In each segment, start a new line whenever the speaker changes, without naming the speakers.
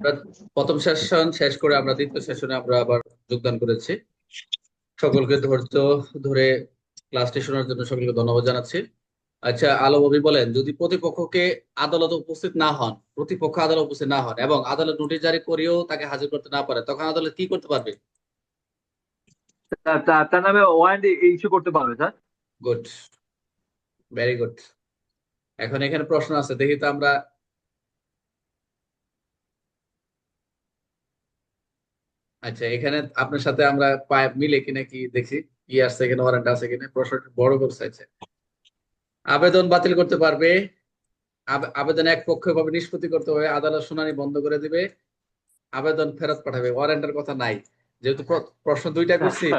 আমরা প্রথম সেশন শেষ করে আমরা দ্বিতীয় সেশনে আমরা আবার যোগদান করেছি। সকলকে ধৈর্য ধরে ক্লাসটি শোনার জন্য সকলকে ধন্যবাদ জানাচ্ছি। আচ্ছা আলম অভি বলেন যদি প্রতিপক্ষকে আদালতে উপস্থিত না হন প্রতিপক্ষ আদালত উপস্থিত না হন এবং আদালত নোটিশ জারি করেও তাকে হাজির করতে না পারে তখন আদালত কি করতে পারবে?
তার নামে ওয়ারেন্ট ইস্যু করতে পারবে স্যার।
Good very good. এখন এখানে প্রশ্ন আছে দেখি তো আমরা আচ্ছা এখানে আপনার সাথে আমরা মিলে কিনা কি দেখি। কি আসছে এখানে ওয়ারেন্ট আছে কিনা প্রশ্ন বড় করে চাইছে। আবেদন বাতিল করতে পারবে। আবেদন এক পক্ষভাবে নিষ্পত্তি করতে হবে আদালত শুনানি বন্ধ করে দিবে আবেদন ফেরত পাঠাবে। ওয়ারেন্টের কথা নাই। যেহেতু প্র- প্রশ্ন দুইটা করছি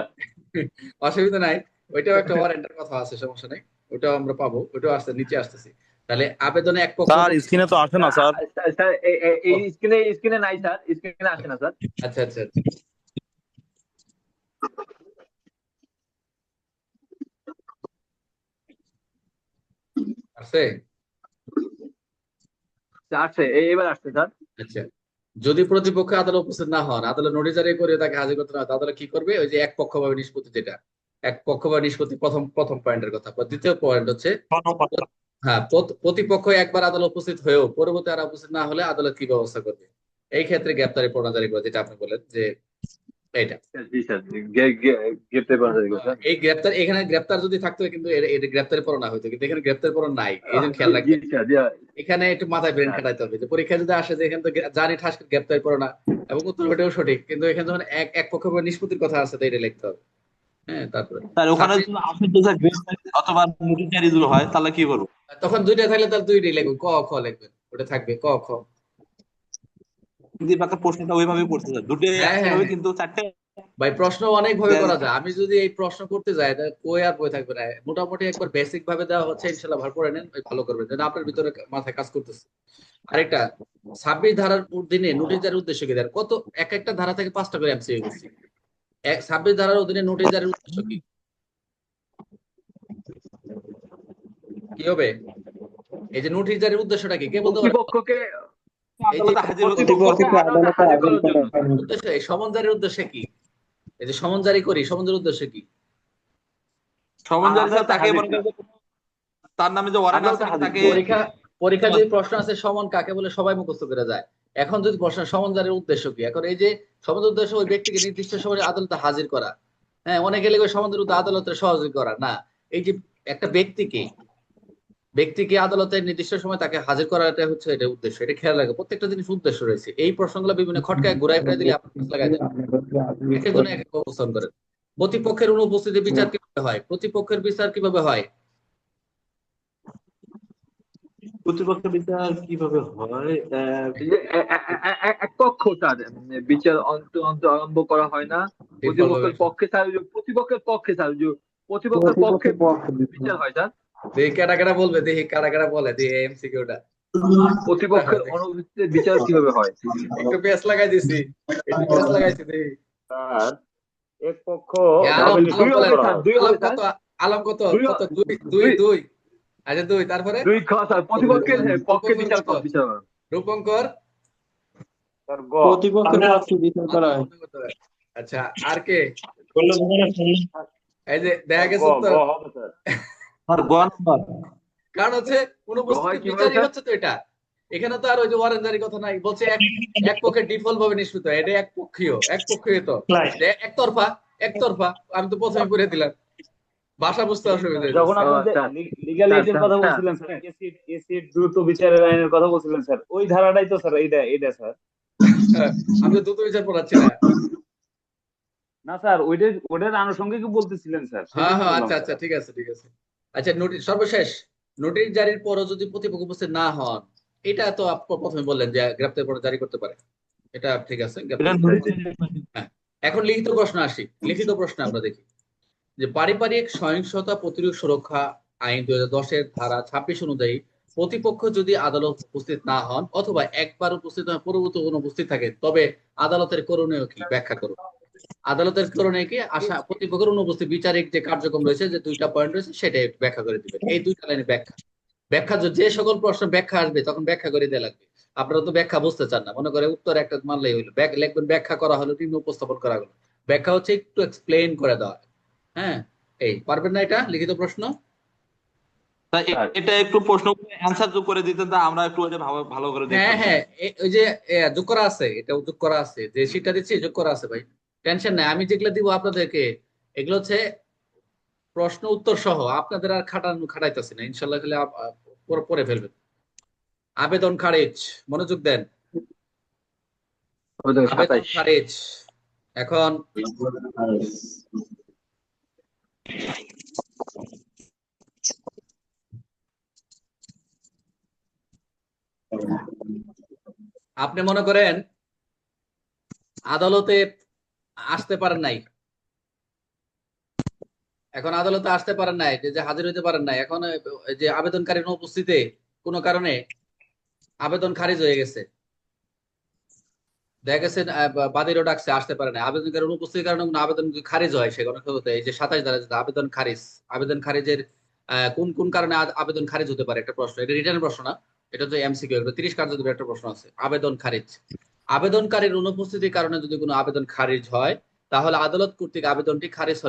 অসুবিধা নাই। ওইটাও একটা ওয়ারেন্টের কথা আছে সমস্যা নেই। ওটাও আমরা পাবো ওটাও আসতে নিচে আসতেছি। তাহলে আবেদনে এক পক্ষ
স্যার স্ক্রিনে তো আসে না স্যার।
স্যার, এই স্ক্রিনে স্ক্রিনে নাই স্যার। স্ক্রিনে আসে না স্যার।
আচ্ছা আচ্ছা আচ্ছা। আসছে
আসছে এবার আসছে স্যার।
আচ্ছা। যদি প্রতিপক্ষ আদালত উপস্থিত না হন আদালত নোটিশ জারি করে তাকে হাজির করতে না হয়, আদালত কি করবে? ওই যে এক পক্ষভাবে নিষ্পত্তি যেটা। এক পক্ষভাবে নিষ্পত্তি প্রথম প্রথম পয়েন্টের কথা। দ্বিতীয় পয়েন্ট হচ্ছে হ্যাঁ প্রতিপক্ষ একবার আদালত উপস্থিত হয়েও পরবর্তী আর উপস্থিত না হলে আদালত কি ব্যবস্থা করবে? এই ক্ষেত্রে গ্রেপ্তারি পরোয়ানা জারি করে যেটা আপনি বলেন যে
যাবে স্যার
এই গ্রেপ্তার এখানে গ্রেপ্তার যদি থাকতো কিন্তু গ্রেপ্তারি পরোয়ানা হয়তো কিন্তু এখানে গ্রেপ্তারি পরোয়ানা নাই এই জন্য খেয়াল এখানে একটু মাথায় ব্রেন খাটাইতে হবে যে পরীক্ষা যদি আসে যে এখানে তো জানি ঠাস গ্রেপ্তারি পরোয়ানা এবং উত্তর ওটাও সঠিক কিন্তু এখানে যখন এক এক পক্ষ নিষ্পত্তির কথা আছে তো এটা লিখতে হবে। হ্যাঁ তারপরে।
ওখানে যদি অথবা হয় তাহলে কি করব?
তখন দুইটা থাকলে তাহলে দুইটাই লিখবেন ক খ লিখবেন ওটা থাকবে ক খ।
প্রশ্নটা ওইভাবে স্যার দুটো
হ্যাঁ, হ্যাঁ,
একইভাবে
হ্যাঁ।
কিন্তু চারটে
ভাই প্রশ্ন অনেক ভাবে করা যায়। আমি যদি এই প্রশ্ন করতে যাই তাহলে কই আর বই থাকবে না? মোটামুটি একবার বেসিক ভাবে দেওয়া হচ্ছে ইনশাল্লাহ ভালো করে নেন ওই ভালো করবেন। যেন আপনার ভিতরে মাথায় কাজ করতেছে। আরেকটা ছাব্বিশ ধারার অধীনে নোটিশ জারির উদ্দেশ্য কি? দেন কত এক একটা ধারা থেকে পাঁচটা করে এমসিকিউ এক ছাব্বিশ ধারার অধীনে নোটিশ জারির উদ্দেশ্য কি? কি হবে? এই যে নোটিশ জারির উদ্দেশ্যটা কি? কে বলতে পারে? উদ্দেশ্য এই সমন জারির উদ্দেশ্য কি? এই যে সমন জারি করি সমন জারির উদ্দেশ্য কি?
সমন জারি তাকে তার নামে যে ওয়ারেন্ট আছে তাকে
পরীক্ষা পরীক্ষা যদি প্রশ্ন আছে সমন কাকে বলে সবাই মুখস্থ করে যায়? এখন যদি প্রশ্ন সমন উদ্দেশ্য কি? এখন এই যে সমন উদ্দেশ্য ওই ব্যক্তিকে নির্দিষ্ট সময়ে আদালতে হাজির করা। হ্যাঁ অনেকে লিখবে সমনের উদ্দেশ্য আদালতে সহযোগী করা। না, এই যে একটা ব্যক্তিকে ব্যক্তিকে আদালতে নির্দিষ্ট সময় তাকে হাজির করাটা হচ্ছে এটা উদ্দেশ্য, এটা খেয়াল রাখবে। প্রত্যেকটা জিনিস উদ্দেশ্য রয়েছে। এই প্রশ্নগুলো বিভিন্ন খটকায় ঘুরাই ফিরে দিলে আপনার লাগাই যাবে এক একজন এক এক অবস্থান করেন প্রতিপক্ষের অনুপস্থিতি বিচার কীভাবে হয়? প্রতিপক্ষের বিচার কীভাবে হয়?
প্রতিপক্ষ বিচার কীভাবে হয়?
এক পক্ষ স্যার বিচার অন্ত অন্ত আরম্ভ করা হয় না। প্রতিপক্ষের পক্ষে স্যার প্রতিপক্ষের পক্ষে স্যার প্রতিপক্ষের পক্ষে বিচার হয় স্যার
দেখি কারা কারা বলবে দেখি কারা কারা বলে দেখি এমসিকিউটা।
প্রতিপক্ষের অনুপস্থিতিতে বিচার কীভাবে হয়?
একটু পেস লাগাই দিছি একটু পেস লাগাইছি দেখি।
স্যার এক পক্ষ
আলম কত আলম কত
দুই
দুই। দুই। আচ্ছা দুই তারপরে?
দুই খ স্যার প্রতিপক্ষের পক্ষে বিচার কর। বিচার
রূপঙ্কর?
স্যার গ।
প্রতিপক্ষের পক্ষে বিচার করা হয়।
আচ্ছা আর কে? এই যে দেখা গেছে তো।
গ হবে স্যার।
স্যার গ নাম্বার?
কারণ হচ্ছে অনুপস্থিতি বিচারই হচ্ছে তো এটা। এখানে তো আর ওই যে ওয়ারেন্ট জারি কথা নাই। বলছে এক এক পক্ষের ডিফল্ট ভাবে নিষ্পৃত হয়। এটা এক পক্ষীয় এক পক্ষীয় তো একতরফা একতরফা। আমি তো প্রথমে করে দিলাম। ভাষা বুঝতে অসুবিধা
যখন আপনি
আচ্ছা।
এইডের কথা বলছিলেন স্যার এসিড এসিড দ্রুত বিচারের আইনের কথা বলছিলেন স্যার। ওই ধারাটাই তো স্যার এইটা এইটা স্যার।
আমি দ্রুত বিচার পড়াচ্ছি না
না স্যার ওইটার ওইটার আনুষঙ্গিক বলতেছিলেন স্যার।
হ্যাঁ হ্যাঁ আচ্ছা আচ্ছা ঠিক আছে ঠিক আছে। আচ্ছা নোটিশ সর্বশেষ নোটিশ জারির পরও যদি প্রতিপক্ষ উপস্থিত না হন এটা তো আপনি প্রথমে বললেন যে গ্রেপ্তার পরে জারি করতে পারে। এটা ঠিক আছে
নোটিশ
এখন লিখিত প্রশ্ন আসি লিখিত প্রশ্ন আমরা দেখি। যে পারিবারিক সহিংসতা প্রতিরোধ সুরক্ষা আইন দুই দশের ধারা ছাব্বিশ অনুযায়ী প্রতিপক্ষ যদি আদালত উপস্থিত না হন অথবা একবার উপস্থিত হয়, পরবর্তী অনুপস্থিত থাকে, তবে আদালতের করণীয় কি ব্যাখ্যা করুন? আদালতের করণীয় কি? আশা, প্রতিপক্ষের অনুপস্থিত বিচারিক যে কার্যক্রম রয়েছে, যে দুইটা পয়েন্ট রয়েছে, সেটাই ব্যাখ্যা করে দিবেন। এই দুইটা লাইনে ব্যাখ্যা। ব্যাখ্যা যে- সকল প্রশ্ন ব্যাখ্যা আসবে, তখন ব্যাখ্যা করে দেওয়া লাগবে। আপনারা তো ব্যাখ্যা বুঝতে চান না। মনে করে উত্তর একটা মানলেই হইল। লিখবেন, ব্যাখ্যা করা হলো, নিম্ন উপস্থাপন করা হলো। ব্যাখ্যা হচ্ছে একটু এক্সপ্লেইন করে দেওয়া। হ্যাঁ এই পারবেন না এটা লিখিত প্রশ্ন?
এটা একটু প্রশ্ন অ্যান্সার যোগ করে দিতেন তা আমরা একটু এটা ভালো করে
হ্যাঁ হ্যাঁ ওই যে যোগ করা আছে এটা যোগ করা আছে যে শীটটা দিচ্ছি যোগ করা আছে ভাই। টেনশন নাই আমি যেগুলো দিব আপনাদেরকে এগুলো হচ্ছে প্রশ্ন উত্তর সহ আপনাদের আর খাটানো খাটাইতেছি না ইনশাল্লাহ খালি পরে- ফেলবেন। আবেদন খারিজ মনোযোগ দেন।
আবেদন
খারিজ। এখন আপনি মনে করেন আদালতে আসতে পারেন নাই? এখন আদালতে আসতে পারেন নাই, যে হাজির হইতে পারেন নাই। এখন যে আবেদনকারীর অনুপস্থিতিতে কোনো কারণে আবেদন খারিজ হয়ে গেছে। বাদীরও ডাকছে, আসতে পারে না। আবেদনকারীর অনুপস্থিতির কারণে কোনো আবেদন খারিজ হয়, সে এই যে সাতাশ দ্বারা আবেদন খারিজ, আবেদন খারিজের কোন কোন কারণে আবেদন খারিজ হতে পারে একটা প্রশ্ন। এটা রিটার্ন প্রশ্ন না, এটা তো এমসিকিউ একটা তিরিশ একটা প্রশ্ন আছে, আবেদন খারিজ। আবেদনকারীর অনুপস্থিতির কারণে যদি কোনো আবেদন খারিজ হয়, তাহলে আদালত কর্তৃক আবেদনটি খারিজ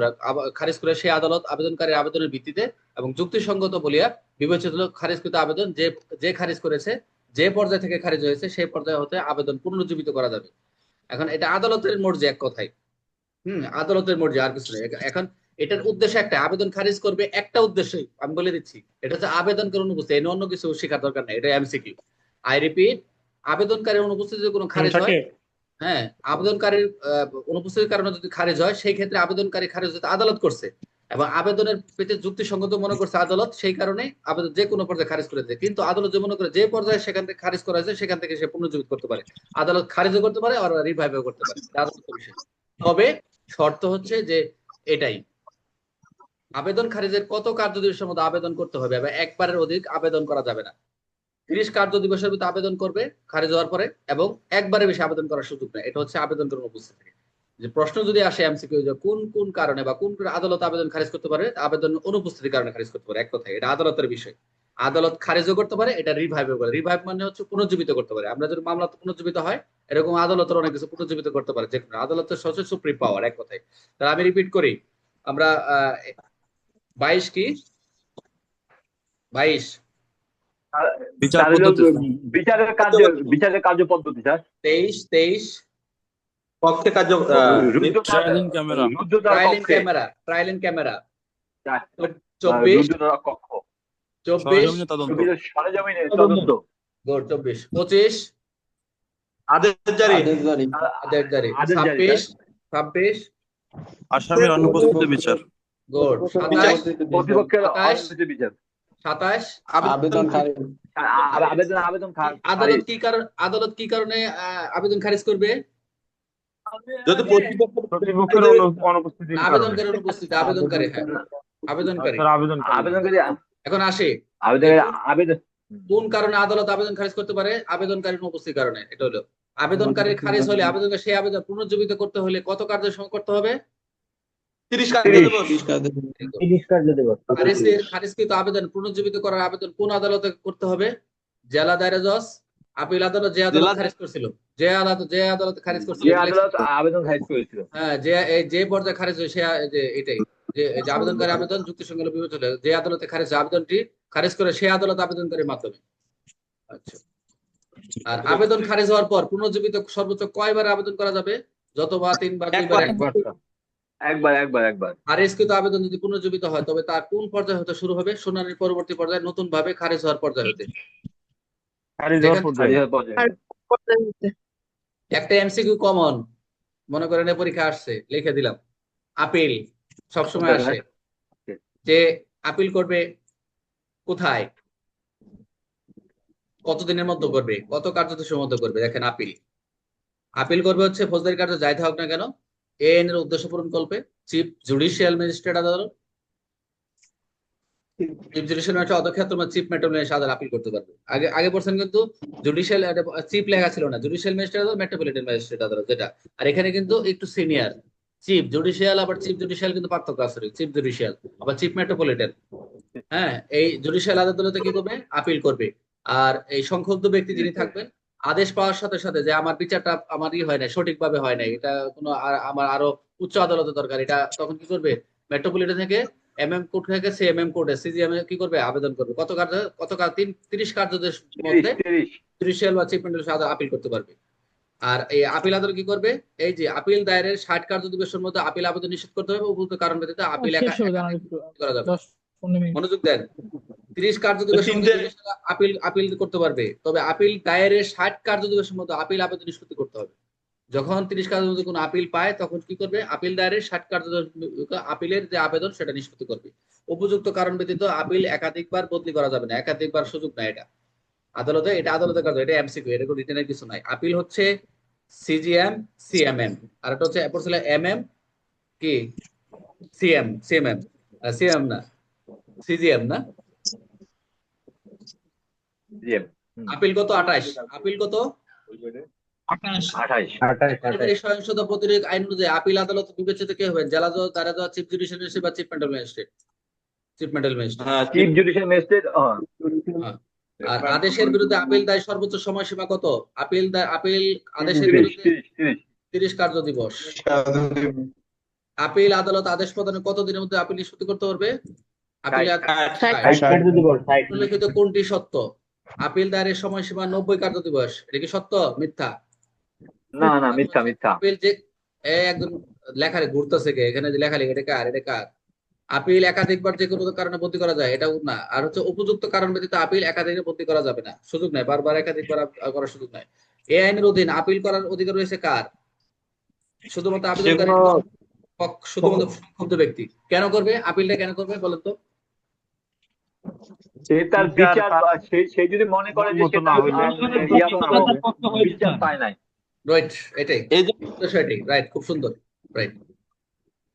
খারিজ করে সেই আদালত আবেদনকারীর আবেদনের ভিত্তিতে এবং যুক্তিসঙ্গত বলিয়া বিবেচিত খারিজকৃত আবেদন যে যে খারিজ করেছে যে পর্যায় থেকে খারিজ হয়েছে সেই পর্যায়ে হতে আবেদন পুনরুজ্জীবিত করা যাবে। এখন এটা আদালতের মর্জি এক কথায়। হুম আদালতের মর্জি আর কিছু নেই। এখন এটার উদ্দেশ্য একটা আবেদন খারিজ করবে একটা উদ্দেশ্যই আমি বলে দিচ্ছি। এটা হচ্ছে আবেদনকারী অনুপস্থিতি এনে অন্য কিছু শেখার দরকার নেই এটা এমসিকিউ আই রিপিট আবেদনকারীর অনুপস্থিতিতে কোনো খারিজ হয়? হ্যাঁ আবেদনকারীর অনুপস্থিতির কারণে যদি খারিজ হয় সেই ক্ষেত্রে আবেদনকারী খারিজ হতে আদালত করছে। এবং আবেদনের পেতে যুক্তিসঙ্গত মনে করছে আদালত, সেই কারণে আবেদন যে কোনো পর্যায়ে খারিজ করে দেয়। কিন্তু আদালত যে মনে করে যে পর্যায়ে সেখান থেকে খারিজ করা হয়েছে, সেখান থেকে সে পুনর্জীবিত করতে পারে। আদালত খারিজও করতে পারে আর রিভাইভও করতে পারে। তবে শর্ত হচ্ছে যে এটাই। আবেদন খারিজের কত কার্য দিবসের মধ্যে আবেদন করতে হবে? এবং একবারের অধিক আবেদন করা যাবে না। তিরিশ কার্য দিবসের ভিতরে আবেদন করবে, খারিজ হওয়ার পরে, এবং একবারে বেশি আবেদন করার সুযোগ নেই। এটা হচ্ছে আবেদন করার উপস্থিত। যে প্রশ্ন যদি আসে এমসিকিউ যে কোন কোন কারণে বা কোন কোন আদালত আবেদন খারিজ করতে পারে আবেদন অনুপস্থিতির কারণে খারিজ করতে পারে এক কথায়। এটা আদালতের বিষয়। আদালত খারিজও করতে পারে এটা রিভাইভও করে। রিভাইভ মানে হচ্ছে পুনর্জীবিত করতে পারে। আমরা যদি মামলা পুনর্জীবিত হয় এরকম আদালতের অনেক কিছু পুনর্জীবিত করতে পারে যে আদালতের সবচেয়ে সুপ্রিম পাওয়ার এক কথায়। তাহলে আমি রিপিট করি। আমরা বাইশ কি? বাইশ।
বিচারের কার্য বিচারের কার্য পদ্ধতি স্যার।
তেইশ তেইশ।
পক্ষে কার্য আহ,
ক্যামেরা
রুদ্ধতার
ট্রায়াল ইন
কক্ষে
ক্যামেরা ট্রায়াল ইন ক্যামেরা চব্বিশ চব্বিশ
সরজমিনে তদন্ত
রুদ্ধতার সরেজমিনে তদন্ত
গুড চব্বিশ পঁচিশ
আদেশ জারি
আদেশ জারি
আদেশ জারি
আদেশ জারি,
ছাব্বিশ ছাব্বিশ
আসামির অনুপস্থিতিতে বিচার
গুড সাতাশ
প্রতিপক্ষের বিচার
সাতাশ
আবেদন
আবেদন আবেদন
আদালত কি কারণ আদালত কি কারণে আহ, আবেদন খারিজ করবে
যদি প্রতিপক্ষ
প্রতিপক্ষের অনু-
আবেদনকারী অনুপস্থিতি আবেদনকারী হ্যাঁ। আবেদনকারী।
আবেদনকারী।
এখন আসে।
আবেদনকারী আবেদন
কোন কারণে আদালত আবেদন খারিজ করতে পারে? আবেদনকারীর অনুপস্থিতির কারণে এটা হলো। আবেদনকারীর খারিজ হলে সেই আবেদন পুনর্জীবিত করতে হলে কত কার্যের সময় করতে হবে?
কার্য
কার্য
খারিজকৃত আবেদন পুনর্জীবিত করার আবেদন কোন আদালতে করতে হবে? জেলা দায়রা জজ আপিল আদালত যে আদালত খারিজ করছিল। যে আদালত যে আদালত খারিজ করছিল।
যে আদালত আবেদন খারিজ করেছিল।
হ্যাঁ যে এই যে পর্যায়ে খারিজ হয় সে যে এটাই। যে আবেদনকারী আবেদন যুক্তি যুক্তিসঙ্গত বিবেচনা যে আদালতে খারিজ আবেদনটি খারিজ করে সেই আদালত আবেদনকারীর মাধ্যমে। আচ্ছা। আর আবেদন খারিজ হওয়ার পর পুনর্জীবিত সর্বোচ্চ কয়বার আবেদন করা যাবে? যতবার তিনবার দুইবার
একবার।
একবার।
একবার একবার একবার।
খারিজকৃত আবেদন যদি পুনর্জীবিত হয় তবে তার কোন পর্যায়ে হতে শুরু হবে? শুনানির পরবর্তী পর্যায়ে নতুন ভাবে খারিজ হওয়ার পর্যায়ে হতে। একটা এমসিকিউ কমন মনে করেন পরীক্ষা আসছে লিখে দিলাম। আপিল সবসময় আসে। যে আপিল করবে কোথায়? কতদিনের মধ্যে করবে? কত কার্যদিবসের মধ্যে করবে? দেখেন আপিল। আপিল করবে হচ্ছে ফৌজদারি কার্য যাইতে হোক না কেন এন এর উদ্দেশ্য পূরণ করবে চিফ জুডিশিয়াল ম্যাজিস্ট্রেট আদালত জুডিশিয়াল চিফ মেট্রোপলিটন আদালত আপিল করতে পারবে আগে আগে পড়ছেন কিন্তু জুডিশিয়াল চিফ লেখা ছিল না। জুডিশিয়াল ম্যাজিস্ট্রেট আদালত মেট্রোপলিটন ম্যাজিস্ট্রেট আদালত যেটা। আর এখানে কিন্তু একটু সিনিয়র চিফ জুডিশিয়াল আবার চিফ জুডিশিয়াল কিন্তু পার্থক্য আছে। চিফ জুডিশিয়াল আবার চিফ মেট্রোপলিটন হ্যাঁ এই জুডিশিয়াল আদালতে কি করবে? আপিল করবে। আর এই সংক্ষুব্ধ ব্যক্তি যিনি থাকবেন, আদেশ পাওয়ার সাথে সাথে যে আমার বিচারটা আমার ই হয় না সঠিকভাবে হয় না এটা কোনো আমার আরও উচ্চ আদালতের দরকার, এটা তখন কি করবে? মেট্রোপলিটন থেকে এমএম কোর্ট থেকে সিএমএম কোর্টে সিজিএম কি করবে? আবেদন করবে। কত কার্য কত কার- তিন তিরিশ কার্যদের মধ্যে
তিরিশ
জুডিশিয়াল বা চিফ মিনিস্টার আপিল করতে পারবে। আর এই আপিল আদালত কি করবে? এই যে আপিল দায়েরের ষাট কার্য দিবসের মধ্যে আপিল আবেদন নিষেধ করতে হবে। উপযুক্ত কারণ ব্যতীত আপিল করা যাবে মনোযোগ দেন। তিরিশ কার্য দিবসের মধ্যে আপিল আপিল করতে পারবে। তবে আপিল দায়েরের ষাট কার্য দিবসের মধ্যে আপিল আবেদন নিষ্পত্তি করতে হবে। যখন তিরিশ মধ্যে কোনো আপিল পায় তখন কি করবে? আপিল দায়েরের ষাট কার্য দিবস- আপিলের যে আবেদন সেটা নিষ্পত্তি করবে। উপযুক্ত কারণ ব্যতীত আপিল একাধিকবার বদলি করা যাবে না। একাধিকবার সুযোগ নাই এটা। আদালতে এটা আদালতের কাজ এটা এমসিকিউ এটা কোনো রিটেনের কিছু নাই আপিল হচ্ছে সিজিএম সিএমএম আর এটা হচ্ছে পড়ছিল এমএম কি? সিএম সিএমএম সিএম না। সিজিএম না? আপিল কত? আঠাশ। আপিল কত? সহিংসতা প্রতিরোধ আইন অনুযায়ী আপিল আদালত বিবেচিত কে হবেন? জেলা জজ দারা জজ চিফ জুডিশিয়াল ম্যাজিস্ট্রেট বা chief mental magistrate? Chief mental magistrate.
হ্যাঁ,
চিফ জুডিশিয়াল ম্যাজিস্ট্রেট
আর আদেশের বিরুদ্ধে আপিল দায় সর্বোচ্চ সময়সীমা কত? আপিল দায় আপিল আদেশের
তিরিশ
বিরুদ্ধে
তিরিশ
কার্য দিবস। আপিল আদালত আদেশ প্রদানে কত দিনের মধ্যে আপিল নিষ্পত্তি করতে পারবে? আপিল উল্লেখিত কোনটি সত্য? আপিল দায়ের সময়সীমা নব্বই কার্য দিবস। এটা কি সত্য? মিথ্যা।
না না মিথ্যা মিথ্যা।
আপিল যে একজন লেখারে ঘুরতেছে কে? এখানে যে লেখা লেখা এটা কার? এটা কার? আপিল একাধিকবার যে কোনো কারণে বদলি করা যায় এটাও না। আর হচ্ছে উপযুক্ত কারণ ব্যতীত আপিল বদলি করা যাবে না। সুযোগ নাই বারবার একাধিকবার করার সুযোগ নাই। এই আইনের অধীন আপিল করার অধিকার রয়েছে কার? শুধুমাত্র আবেদনকারী শুধুমাত্র সংক্ষুব্ধ ব্যক্তি। কেন করবে? আপিলটা কেন করবে বলেন তো?
সে তার বিচার সে সে যদি মনে করে যে পাবো, বিচার পায় নাই।
রাইট এটাই। রাইট খুব সুন্দর। রাইট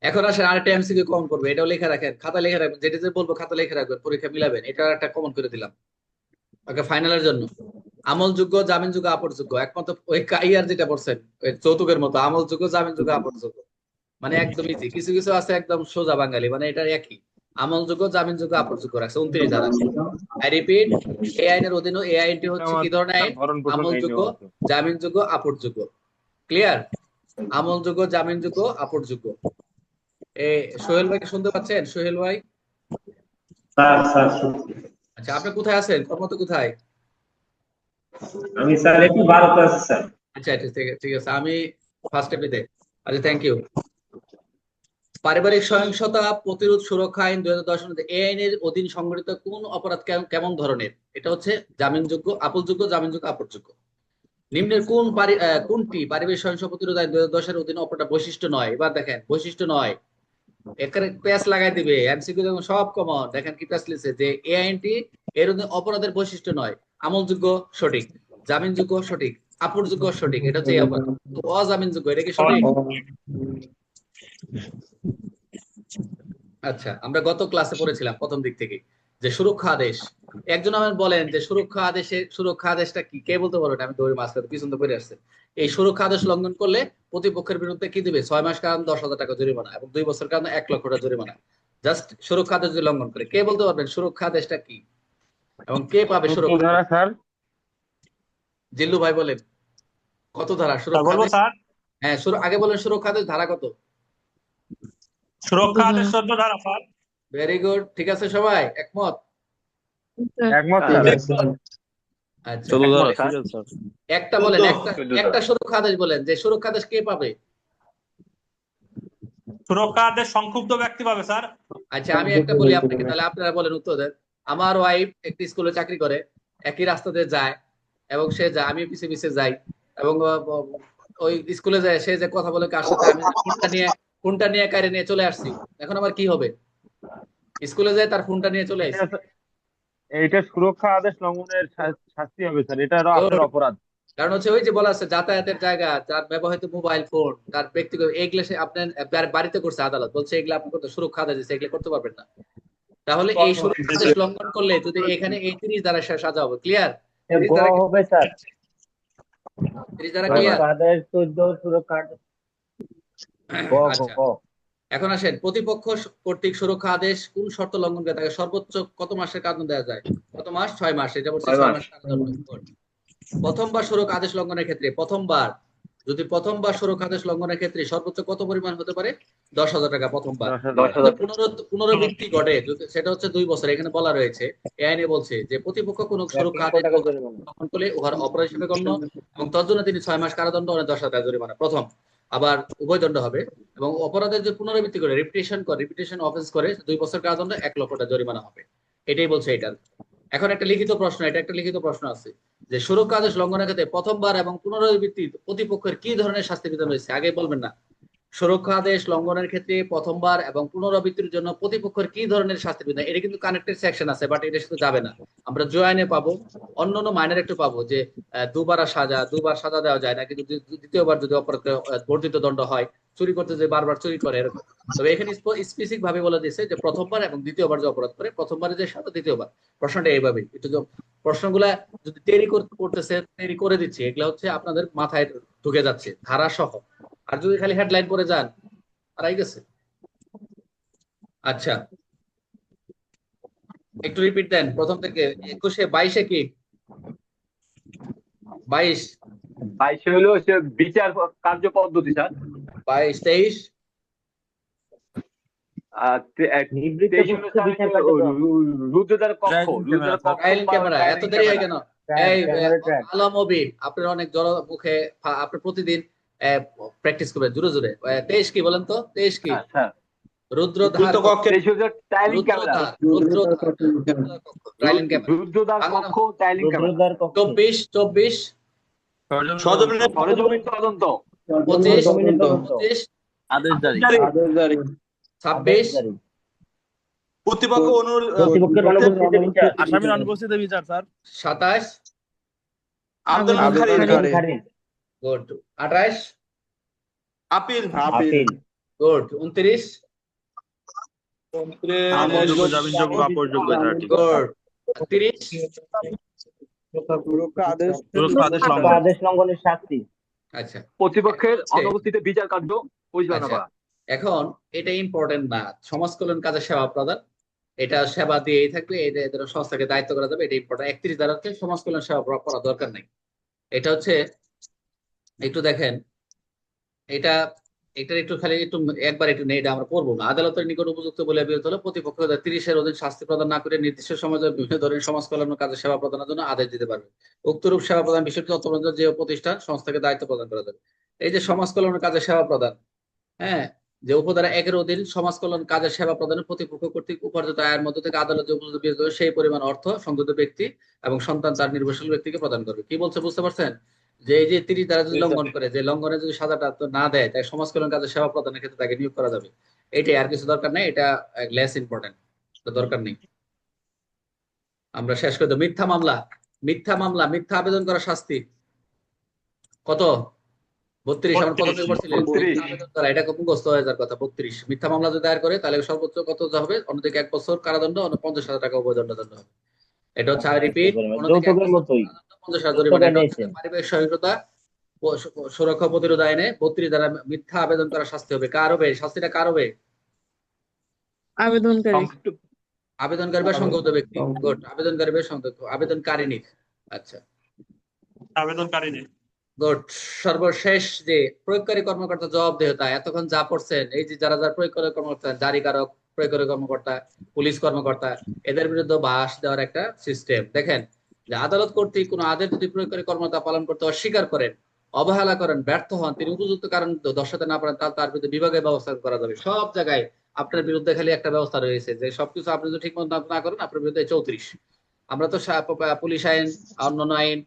এখন আসেন আরেকটা এমসিকিউ কমন করবে এটাও লেখা রাখেন খাতা লেখা রাখবেন যেটা যে বলব খাতা লেখা রাখবেন পরীক্ষা মিলাবেন এটা একটা কমন করে দিলাম। ওকে ফাইনালের জন্য। আমলযোগ্য জামিনযোগ্য আপরযোগ্য একমাত্র ওই কাইয়ার যেটা পড়ছেন ওই যৌতুকের মতো আমলযোগ্য জামিনযোগ্য আপরযোগ্য। মানে একদম ইজি কিছু কিছু আছে একদম সোজা বাঙালি মানে এটা একই। আমলযোগ্য জামিনযোগ্য আপরযোগ্য রাখছে। উনত্রিশ ধারা আই রিপিট এই আইনের অধীনে এই আইনটি হচ্ছে কি ধরনের আইন? আমলযোগ্য। জামিনযোগ্য আপরযোগ্য ক্লিয়ার আমলযোগ্য জামিনযোগ্য আপরযোগ্য এ সোহেল ভাইকে শুনতে পাচ্ছেন? সোহেল ভাই?
স্যার স্যার
আচ্ছা আপনি কোথায় আছেন? কর্মত কোথায়?
আমি স্যার একটু ভারত আছি স্যার।
আচ্ছা আচ্ছা ঠিক আছে ঠিক আছে। আমি ফার্স্ট এপিতে আচ্ছা থ্যাংক ইউ পারিবারিক সহিংসতা, প্রতিরোধ সুরক্ষা আইন দুই হাজার দশ এই আইনের অধীন সংগঠিত কোন অপরাধ কেম- কেমন ধরনের? এটা হচ্ছে জামিনযোগ্য, আপলযোগ্য, জামিনযোগ্য, আপরযোগ্য। নিম্নের কোন কোনটি পারিবারিক সহিংসতা প্রতিরোধ আইন দুই হাজার দশের অধীনে অপরাধ বৈশিষ্ট্য নয়? এবার দেখেন, বৈশিষ্ট্য নয়। এখানে প্যাস লাগাই দিবে, এমসিকিউ দেখুন সব কমন, দেখেন কি প্যাস লিখছে যে এই আইনটি এর অধীনে অপরাধের বৈশিষ্ট্য নয়। আমলযোগ্য, সঠিক। জামিনযোগ্য, সঠিক। আপরযোগ্য, সঠিক। এটা হচ্ছে অজামিনযোগ্য, এটা কি সঠিক? আচ্ছা আমরা গত ক্লাসে পড়েছিলাম প্রথম দিক থেকে যে সুরক্ষা আদেশ। একজন আমার বলেন যে সুরক্ষা আদেশে সুরক্ষা আদেশটা কি? কে বলতে পারবেন আমি দৌড়ে মাঝখানে পিছন করে আসছে। এই সুরক্ষা আদেশ লঙ্ঘন করলে প্রতিপক্ষের বিরুদ্ধে কি দিবে? ছয় মাস কারণ দশ হাজার টাকা জরিমানা এবং দুই বছর কারণ এক লক্ষ টাকা জরিমানা। জাস্ট সুরক্ষা আদেশ যদি লঙ্ঘন করে কে বলতে পারবেন সুরক্ষা আদেশটা কি? এবং কে পাবে সুরক্ষা
স্যার?
জিল্লু ভাই বলেন। কত ধারা? সুরক্ষা হ্যাঁ আগে বলেন সুরক্ষা আদেশ ধারা কত?
সুরক্ষা আদেশ চোদ্দ ধারা স্যার
ভেরি গুড ঠিক আছে সবাই? একমত?
একমত
হ্যাঁ।
আচ্ছা একটা বলেন একটা একটা সুরক্ষা আদেশ বলেন যে সুরক্ষা আদেশ কে পাবে?
সুরক্ষা আদেশ সংক্ষুব্ধ ব্যক্তি পাবে স্যার।
আচ্ছা আমি একটা বলি আপনাকে তাহলে আপনারা বলেন উত্তর দেন। আমার ওয়াইফ একটি স্কুলে চাকরি করে একই রাস্তা দিয়ে যায় এবং সে যায় আমি পিছে পিছে যাই এবং ওই স্কুলে যায় সে যে কথা বলে কার সাথে আমি নিয়ে ফোনটা নিয়ে কারে নিয়ে চলে আসছি? এখন আমার কি হবে? স্কুলে যায় তার ফোনটা নিয়ে চলে আসছি।
এইটা সুরক্ষা আদেশ লঙ্ঘনের শাস্তি হবে স্যার। এটা আরও আপনার অপরাধ।
কারণ হচ্ছে ওই যে বলা আছে যাতায়াতের জায়গা যার ব্যবহৃত মোবাইল ফোন তার ব্যক্তিগত এইগুলো সে আপনার বাড়িতে করছে আদালত। বলছে এগুলো আপনি করতে সুরক্ষা আদেশ দিচ্ছে এগুলো করতে পারবেন না। তাহলে এই সুরক্ষা আদেশ লঙ্ঘন করলে যদি এখানে এই তিরিশ দ্বারা সা- সাজা হবে। ক্লিয়ার
হবে স্যার।
তিরিশ দ্বারা ক্লিয়ার
তাদের চোদ্দ সুরক্ষা
এখন আসেন প্রতিপক্ষ কর্তৃক সুরক্ষা আদেশ কোন শর্ত লঙ্ঘন করে? তাকে সর্বোচ্চ কত মাসের কারাদণ্ড দেওয়া যায়? কত মাস? ছয় মাস। এটা বলছে
ছয় মাস।
প্রথমবার সড়ক আদেশ লঙ্ঘনের ক্ষেত্রে প্রথমবার যদি প্রথমবার সড়ক আদেশ লঙ্ঘনের ক্ষেত্রে সর্বোচ্চ কত পরিমাণ হতে পারে? দশ হাজার টাকা প্রথমবার। পুনরাবৃত্তি ঘটে সেটা হচ্ছে দুই বছর এখানে বলা রয়েছে এই আইনে বলছে যে প্রতিপক্ষ কোন সুরক্ষা আদেশ লঙ্ঘন করলে উহার অপরাধ হিসেবে গণ্য এবং তার জন্য তিনি ছয় মাস কারাদণ্ড অনেক দশ হাজার টাকা জরিমানা। প্রথম। আবার উভয় দণ্ড হবে এবং অপরাধের যে পুনরাবৃত্তি করে রিপিটেশন করে রিপিটেশন অফেন্স করে, দুই বছর কারাদণ্ড, এক লক্ষ টাকা জরিমানা হবে। এটাই বলছে এটা। এখন একটা লিখিত প্রশ্ন, এটা একটা লিখিত প্রশ্ন আছে যে সুরক্ষা আদেশ লঙ্ঘনের ক্ষেত্রে প্রথমবার এবং পুনরাবৃত্তি প্রতিপক্ষের কি ধরনের শাস্তি বিধান রয়েছে? আগে বলবেন না। সুরক্ষা আদেশ লঙ্ঘনের ক্ষেত্রে প্রথমবার এবং পুনরাবৃত্তির জন্য প্রতিপক্ষের কি ধরনের শাস্তি বিধান এটা কিন্তু কানেক্টেড সেকশন আছে বাট এটা শুধু যাবে না। আমরা জয়ানে পাবো অন্য অন্য মাইনের একটু পাবো যে দুবার সাজা দুবার সাজা দেওয়া যায় না, কিন্তু দ্বিতীয়বার যদি অপরাধ বর্ধিত দণ্ড হয়, চুরি করতে যে বারবার চুরি করে, এরকম। তবে এখানে স্পেসিফিক ভাবে বলে দিয়েছে যে প্রথমবার এবং দ্বিতীয়বার যে অপরাধ করে, প্রথমবারে যে সাজা, দ্বিতীয়বার। প্রশ্নটা এইভাবেই। একটু প্রশ্নগুলা যদি কর- করতেছে, দেরি করে দিচ্ছে, এগুলা হচ্ছে আপনাদের মাথায় ঢুকে যাচ্ছে ধারা সহ আর যদি খালি হেডলাইন পরে যান হারাই গেছে। আচ্ছা। একটু রিপিট দেন প্রথম থেকে। একুশে বাইশে কি? বাইশ।
বাইশে হলো সে বিচার কার্য পদ্ধতি স্যার।
বাইশ তেইশ। হয় আপনার অনেক জড় মুখে ফা- আপনি প্রতিদিন প্র্যাকটিস করবেন জোরে জোরে। তেইশ কি বলেন তো? তেইশ কি?
হ্যাঁ,
রুদ্রধার চব্বিশ চব্বিশ। ছাব্বিশ।
প্রতিপক্ষ
আসামির বিচার স্যার।
সাতাশ। গুড আঠাশ
আপিল
আপিল
গুড উনত্রিশ আচ্ছা
প্রতিপক্ষের
আচ্ছা।
অনুপস্থিতিতে বিচার কার্য পরিচালনা
আচ্ছা।
করা
এখন এটা ইম্পর্টেন্ট না সমাজ কল্যাণ কাজে সেবা প্রদান এটা সেবা দিয়েই থাকবে এটা এদের সংস্থাকে দায়িত্ব করা যাবে এটা ইম্পর্টেন্ট একত্রিশ দ্বারা হচ্ছে সমাজ কল্যাণ সেবা করা দরকার নেই এটা হচ্ছে একটু দেখেন, এটা এটা একটু খালি একটু একবার একটু নেই, এটা আমরা করব না। আদালতের নিকট উপযুক্ত বলে বিরত হলে প্রতিপক্ষ তিরিশের অধীন শাস্তি প্রদান না করে নির্দিষ্ট সমাজের বিভিন্ন ধরনের সমাজ কল্যাণ কাজে সেবা প্রদানের জন্য আদেশ দিতে পারবে। উক্তরূপ সেবা প্রদান বিষয়টি তত্ত্বাবধান যে প্রতিষ্ঠান, সংস্থাকে দায়িত্ব প্রদান করা যাবে এই যে সমাজ কল্যাণ কাজে সেবা প্রদান হ্যাঁ যে উপধারা একের অধীন সমাজ কল্যাণ কাজের সেবা প্রদানের প্রতিপক্ষ কর্তৃক উপার্জিত আয়ের মধ্য থেকে আদালত উপযুক্ত সেই পরিমাণ অর্থ সংযুক্ত ব্যক্তি এবং সন্তান তার নির্ভরশীল ব্যক্তিকে প্রদান করবে। কি বলছে বুঝতে পারছেন? যে এই যে তিরিশ দ্বারা যদি লঙ্ঘন করে যে লঙ্ঘনে যদি সাজাটা তো না দেয় তাই সমাজ কল্যাণ কাজের সেবা প্রদানের ক্ষেত্রে তাকে নিয়োগ করা যাবে। এটাই আর কিছু দরকার নেই এটা লেস ইম্পর্টেন্ট দরকার নেই। আমরা শেষ করে দেবো। মিথ্যা মামলা মিথ্যা মামলা মিথ্যা আবেদন করা শাস্তি। কত? বত্রিশ আমরা কত করা এটা মুখস্থ হয়ে যাওয়ার কথা বত্রিশ। মিথ্যা মামলা যদি দায়ের করে তাহলে সর্বোচ্চ কত হবে? অন্যদিকে এক বছর কারাদণ্ড অন্য পঞ্চাশ হাজার টাকা উভয় দণ্ড হবে। এটা হচ্ছে আই রিপিট পারিবারিক সহিংসতা সুরক্ষা প্রতিরোধ আইনে বত্রিশ দ্বারা মিথ্যা আবেদন করা শাস্তি হবে। কার হবে? শাস্তিটা কার হবে?
আবেদনকারী।
আবেদনকারী বা সংযুক্ত ব্যক্তি। গুড আবেদনকারী বা সংযুক্ত আবেদনকারিনী। আচ্ছা।
আবেদনকারী নেই
গুড সর্বশেষ যে প্রয়োগকারী কর্মকর্তা জবাবদেহতা এতক্ষণ যা পড়ছেন এই যে যারা যারা প্রয়োগকারী কর্মকর্তা জারিকারক প্রয়োগকারী কর্মকর্তা পুলিশ কর্মকর্তা এদের বিরুদ্ধে বাস দেওয়ার একটা সিস্টেম দেখেন যে আদালত কর্তৃক কোনো আদেশ যদি প্রয়োগকারী কর্মকর্তা পালন করতে অস্বীকার করেন, অবহেলা করেন, ব্যর্থ হন, তিনি উপযুক্ত কারণ দর্শাতে না পারেন, তাহলে তার বিরুদ্ধে বিভাগের ব্যবস্থা করা যাবে। সব জায়গায় আপনার বিরুদ্ধে খালি একটা ব্যবস্থা রয়েছে যে সবকিছু আপনি যদি ঠিক মতো না- করেন, আপনার বিরুদ্ধে চৌত্রিশ। আমরা তো পুলিশ আইন, অন্যান্য আইন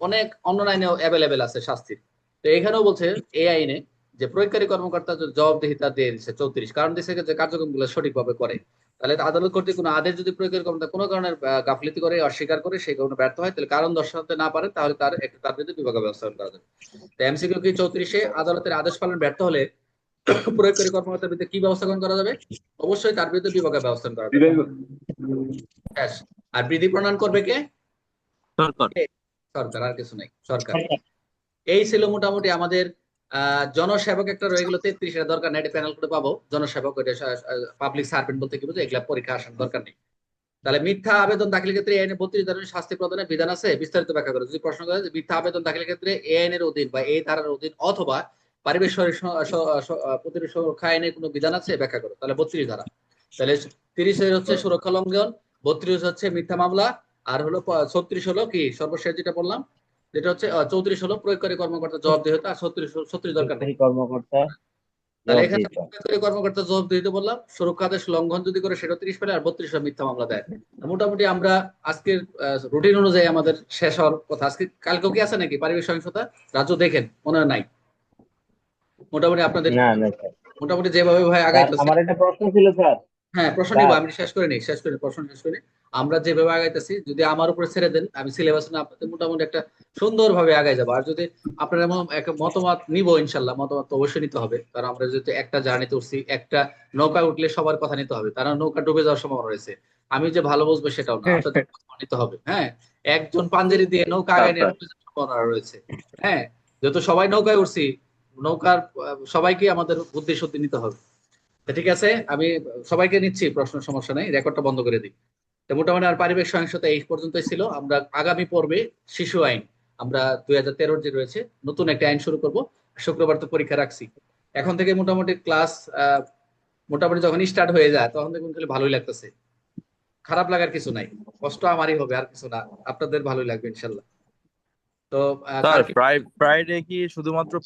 অনেক অন্য আইনেও অ্যাভেলেবেল আছে শাস্তির। তো এখানেও বলছে এই আইনে যে প্রয়োগকারী কর্মকর্তা জবাবদিহিতা দিয়ে দিচ্ছে চৌত্রিশ, কারণ দিচ্ছে যে কার্যক্রমগুলো সঠিকভাবে করে। তাহলে আদালত কর্তৃক কোনো আদেশ যদি প্রয়োগকারী কর্মকর্তা কোনো কারণে গাফলিতি করে অস্বীকার করে সেই কারণে ব্যর্থ হয় তাহলে কারণ দর্শাতে না পারে তাহলে তার একটা তার বিরুদ্ধে বিভাগ ব্যবস্থা করা যাবে। তো এমসিকিউ কি চৌত্রিশে আদালতের আদেশ পালন ব্যর্থ হলে প্রয়োগকারী কর্মকর্তার বিরুদ্ধে কি ব্যবস্থা গ্রহণ করা যাবে? অবশ্যই তার বিরুদ্ধে বিভাগের ব্যবস্থা করা যাবে।
বিভাগ-
আর বিধি প্রণয়ন করবে কে?
সরকার।
সরকার আর কিছু নাই। সরকার। এই ছিল মোটামুটি আমাদের জনসেবক একটা রয়ে গেল তেত্রিশ এটা দরকার নেই প্যানেল করে পাবো। জনসেবক পাবলিক সার্ভেন্ট বলতে কি বুঝো এগুলা পরীক্ষা আসার দরকার নেই। তাহলে মিথ্যা আবেদন দাখিলের ক্ষেত্রে আইনে বত্রিশ ধরনের শাস্তি প্রদানের বিধান আছে? বিস্তারিত ব্যাখ্যা করে। যদি প্রশ্ন করে মিথ্যা আবেদন দাখিলের ক্ষেত্রে এই আইনের অধীন বা এই ধারার অধীন অথবা পারিবেশ প্রতিরোধ সুরক্ষা আইনে কোনো বিধান আছে? ব্যাখ্যা করো। তাহলে বত্রিশ ধারা। তাহলে তিরিশ হচ্ছে সুরক্ষা লঙ্ঘন, বত্রিশ হচ্ছে মিথ্যা মামলা, আর হলো ছত্রিশ হলো কি? সর্বশেষ যেটা বললাম যেটা হচ্ছে চৌত্রিশ হলো প্রয়োগকারী কর্মকর্তা জবাবদিহিতা আর ছত্রিশ ছত্রিশ দরকার নেই।
কর্মকর্তা
তাহলে এখানে প্রয়োগকারী কর্মকর্তা জবাবদিহিতা বললাম সুরক্ষা আদেশ লঙ্ঘন যদি করে সেটা তিরিশ পেলে আর বত্রিশ মিথ্যা মামলা দেয়। মোটামুটি আমরা আজকের রুটিন অনুযায়ী আমাদের শেষ হওয়ার কথা। আজকে কালকেও কি আছে নাকি পারিবারিক সহিংসতা? রাজ্য দেখেন মনে হয় নাই। মোটামুটি আপনাদের মোটামুটি যেভাবে ভাই আগাইতেছে।
আমার একটা প্রশ্ন ছিল স্যার।
হ্যাঁ প্রশ্ন নিব আমি শেষ করে নিই শেষ করে প্রশ্ন শেষ করে। আমরা যেভাবে আগাইতেছি যদি আমার উপরে ছেড়ে দেন আমি সিলেবাস না আপনাদের মোটামুটি একটা সুন্দরভাবে আগাই যাব। আর যদি আপনারা এমন একটা মতামত নিব ইনশাল্লাহ মতামত অবশ্যই নিতে হবে। কারণ আমরা যেহেতু একটা জার্নিতে উঠছি একটা নৌকা উঠলে সবার কথা নিতে হবে। তারা নৌকা ডুবে যাওয়ার সম্ভাবনা রয়েছে। আমি যে ভালো বুঝব সেটাও না নিতে হবে হ্যাঁ? একজন পাঞ্জেরি দিয়ে নৌকা আগায় সম্ভাবনা রয়েছে হ্যাঁ? যেহেতু সবাই নৌকায় উঠছি নৌকার সবাইকে আমাদের বুদ্ধি শুদ্ধি নিতে হবে। ঠিক আছে আমি সবাইকে নিচ্ছি প্রশ্ন সমস্যা নেই রেকর্ডটা বন্ধ করে দিই। তো মোটামুটি আর পারিবারিক সহিংসতা এই পর্যন্তই ছিল। আমরা আগামী পর্বে শিশু আইন আমরা দুই হাজার তেরোর যে রয়েছে নতুন একটা আইন শুরু করব। শুক্রবার তো পরীক্ষা রাখছি। এখন থেকে মোটামুটি ক্লাস মোটামুটি যখন স্টার্ট হয়ে যায় তখন দেখুন খালি ভালোই লাগতেছে। খারাপ লাগার কিছু নাই। কষ্ট আমারই হবে আর কিছু না। আপনাদের ভালোই লাগবে ইনশাল্লাহ। তো কালকে-
ফ্রাইডে কি শুধুমাত্র